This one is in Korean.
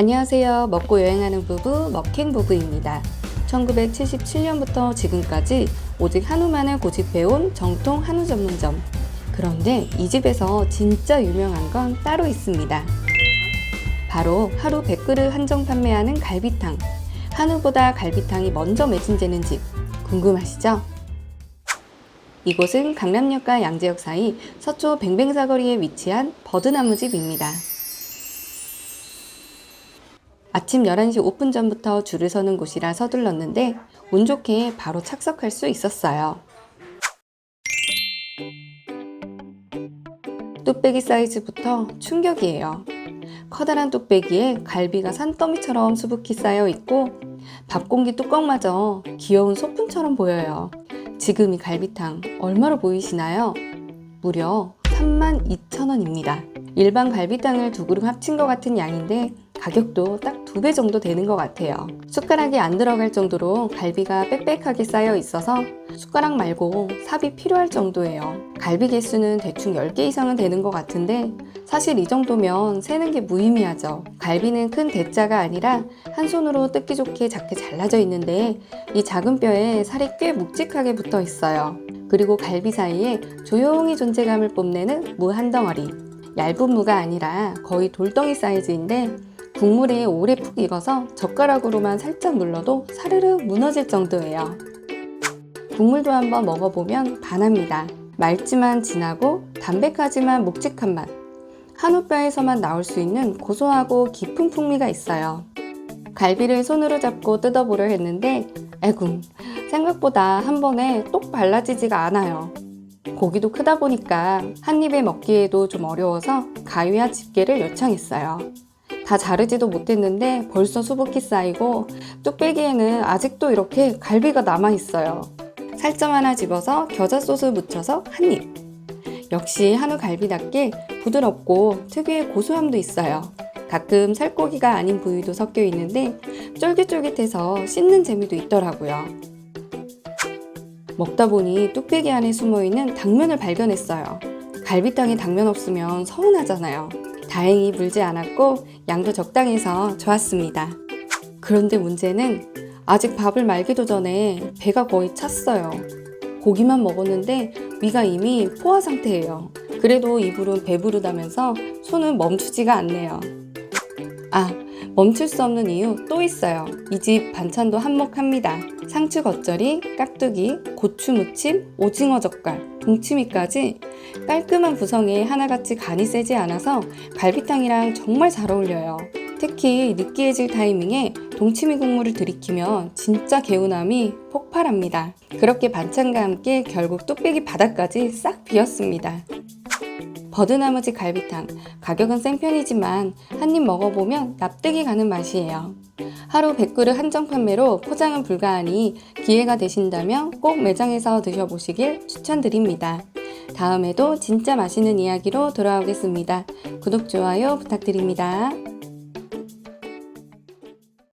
안녕하세요. 먹고 여행하는 부부 먹행 부부입니다. 1977년부터 지금까지 오직 한우만을 고집해온 정통 한우 전문점. 그런데 이 집에서 진짜 유명한 건 따로 있습니다. 바로 하루 100그릇 한정 판매하는 갈비탕. 한우보다 갈비탕이 먼저 매진되는 집. 궁금하시죠? 이곳은 강남역과 양재역 사이 서초 뱅뱅사거리에 위치한 버드나무집입니다. 아침 11시 오픈 전부터 줄을 서는 곳이라 서둘렀는데 운 좋게 바로 착석할 수 있었어요. 뚝배기 사이즈부터 충격이에요. 커다란 뚝배기에 갈비가 산더미처럼 수북히 쌓여 있고 밥공기 뚜껑마저 귀여운 소품처럼 보여요. 지금 이 갈비탕 얼마로 보이시나요? 무려 32,000원입니다. 일반 갈비탕을 두 그릇 합친 것 같은 양인데 가격도 딱 두 배 정도 되는 것 같아요. 숟가락이 안 들어갈 정도로 갈비가 빽빽하게 쌓여 있어서 숟가락 말고 삽이 필요할 정도예요. 갈비 개수는 대충 10개 이상은 되는 것 같은데 사실 이 정도면 세는 게 무의미하죠. 갈비는 큰 대자가 아니라 한 손으로 뜯기 좋게 작게 잘라져 있는데 이 작은 뼈에 살이 꽤 묵직하게 붙어 있어요. 그리고 갈비 사이에 조용히 존재감을 뽐내는 무 한 덩어리. 얇은 무가 아니라 거의 돌덩이 사이즈인데 국물에 오래 푹 익어서 젓가락으로만 살짝 눌러도 사르르 무너질 정도예요. 국물도 한번 먹어보면 반합니다. 맑지만 진하고 담백하지만 묵직한 맛. 한우뼈에서만 나올 수 있는 고소하고 깊은 풍미가 있어요. 갈비를 손으로 잡고 뜯어보려 했는데 에궁 생각보다 한 번에 똑 발라지지가 않아요. 고기도 크다 보니까 한 입에 먹기에도 좀 어려워서 가위와 집게를 요청했어요. 다 자르지도 못했는데 벌써 수북히 쌓이고 뚝배기에는 아직도 이렇게 갈비가 남아있어요. 살점 하나 집어서 겨자 소스 묻혀서 한 입. 역시 한우 갈비답게 부드럽고 특유의 고소함도 있어요. 가끔 살코기가 아닌 부위도 섞여 있는데 쫄깃쫄깃해서 씹는 재미도 있더라고요. 먹다 보니 뚝배기 안에 숨어 있는 당면을 발견했어요. 갈비탕에 당면 없으면 서운하잖아요. 다행히 물지 않았고 양도 적당해서 좋았습니다. 그런데 문제는 아직 밥을 말기도 전에 배가 거의 찼어요. 고기만 먹었는데 위가 이미 포화 상태예요. 그래도 이불은 배부르다면서 손은 멈추지가 않네요. 아, 멈출 수 없는 이유 또 있어요. 이 집 반찬도 한몫합니다. 상추 겉절이, 깍두기, 고추 무침, 오징어 젓갈, 동치미까지 깔끔한 구성에 하나같이 간이 세지 않아서 갈비탕이랑 정말 잘 어울려요. 특히 느끼해질 타이밍에 동치미 국물을 들이키면 진짜 개운함이 폭발합니다. 그렇게 반찬과 함께 결국 뚝배기 바닥까지 싹 비었습니다. 버드나무지 갈비탕 가격은 센 편이지만 한 입 먹어보면 납득이 가는 맛이에요. 하루 100그릇 한정 판매로 포장은 불가하니 기회가 되신다면 꼭 매장에서 드셔보시길 추천드립니다. 다음에도 진짜 맛있는 이야기로 돌아오겠습니다. 구독, 좋아요 부탁드립니다.